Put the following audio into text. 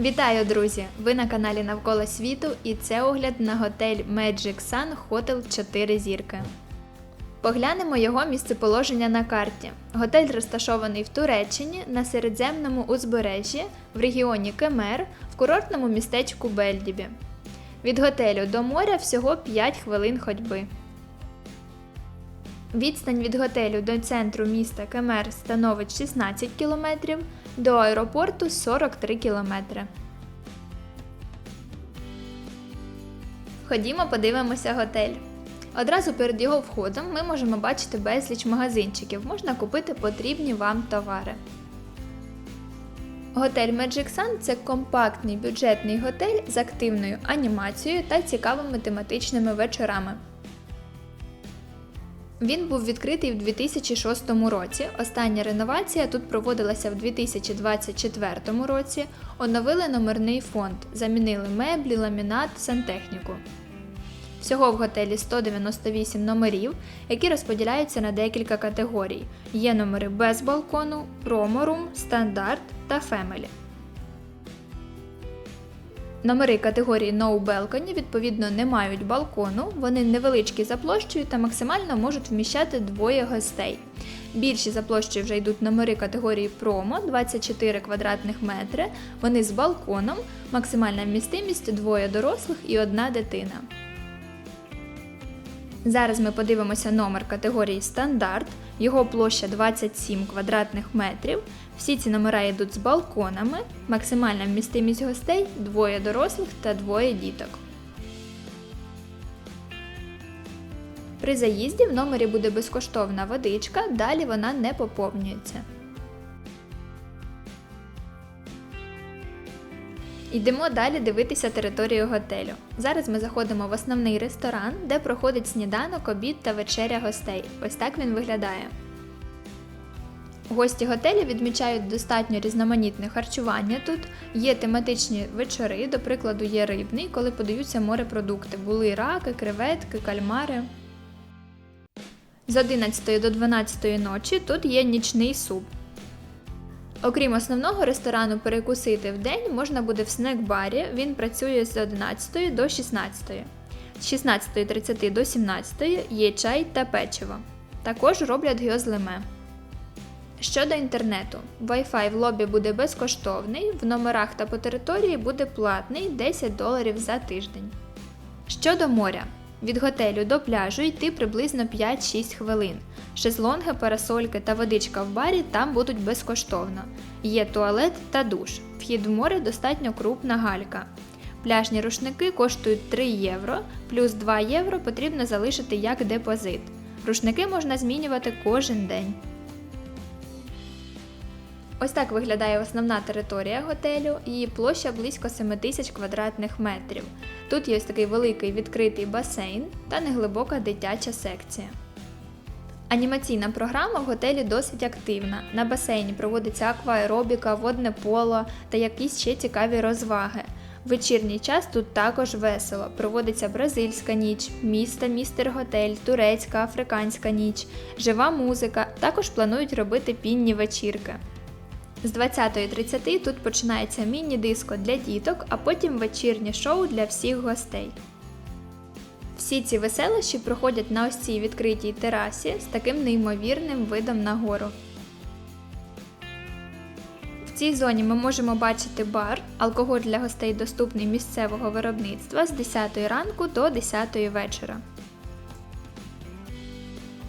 Вітаю, друзі! Ви на каналі Навколо світу і це огляд на готель Magic Sun Hotel 4 зірки. Поглянемо його місцеположення на карті. Готель розташований в Туреччині на середземному узбережжі в регіоні Кемер в курортному містечку Бельдібі. Від готелю до моря всього 5 хвилин ходьби. Відстань від готелю до центру міста Кемер становить 16 км, до аеропорту 43 км. Ходімо, подивимося готель. Одразу перед його входом ми можемо бачити безліч магазинчиків, можна купити потрібні вам товари. Готель Magic Sun – це компактний бюджетний готель з активною анімацією та цікавими тематичними вечорами. Він був відкритий в 2006 році. Остання реновація тут проводилася в 2024 році. Оновили номерний фонд, замінили меблі, ламінат, сантехніку. Всього в готелі 198 номерів, які розподіляються на декілька категорій. Є номери без балкону, проморум, стандарт та фемелі. Номери категорії No Balcony відповідно не мають балкону, вони невеличкі за площею та максимально можуть вміщати двоє гостей. Більші за площею вже йдуть номери категорії Promo 24 квадратних метри, вони з балконом, максимальна вмістимість двоє дорослих і одна дитина. Зараз ми подивимося номер категорії стандарт. Його площа 27 квадратних метрів. Всі ці номера йдуть з балконами, максимальна вмістимість гостей двоє дорослих та двоє діток. При заїзді в номері буде безкоштовна водичка, далі вона не поповнюється. Йдемо далі дивитися територію готелю. Зараз ми заходимо в основний ресторан, де проходить сніданок, обід та вечеря гостей. Ось так він виглядає. Гості готелю відмічають достатньо різноманітне харчування тут. Є тематичні вечори, до прикладу, є рибний, коли подаються морепродукти. Були раки, креветки, кальмари. З 11 до 12 ночі тут є нічний суп. Окрім основного ресторану перекусити в день можна буде в снек-барі. Він працює з 11 до 16. З 16.30 до 17 є чай та печиво. Також роблять гьозлеме. Щодо інтернету, Wi-Fi в лобі буде безкоштовний, в номерах та по території буде платний 10 доларів за тиждень. Щодо моря, від готелю до пляжу йти приблизно 5-6 хвилин. Шезлонги, парасольки та водичка в барі там будуть безкоштовно. Є туалет та душ. Вхід в море достатньо крупна галька. Пляжні рушники коштують 3 євро, плюс 2 євро потрібно залишити як депозит. Рушники можна змінювати кожен день. Ось так виглядає основна територія готелю, її площа близько 7 тисяч квадратних метрів. Тут є ось такий великий відкритий басейн та неглибока дитяча секція. Анімаційна програма в готелі досить активна. На басейні проводиться акваеробіка, водне поло та якісь ще цікаві розваги. В вечірній час тут також весело. Проводиться бразильська ніч, міста містер готель, турецька, африканська ніч, жива музика. Також планують робити пінні вечірки. З 20.30 тут починається міні-диско для діток, а потім вечірнє шоу для всіх гостей. Всі ці веселощі проходять на ось цій відкритій терасі з таким неймовірним видом на гору. В цій зоні ми можемо бачити бар. Алкоголь для гостей доступний місцевого виробництва з 10 ранку до 10 вечора.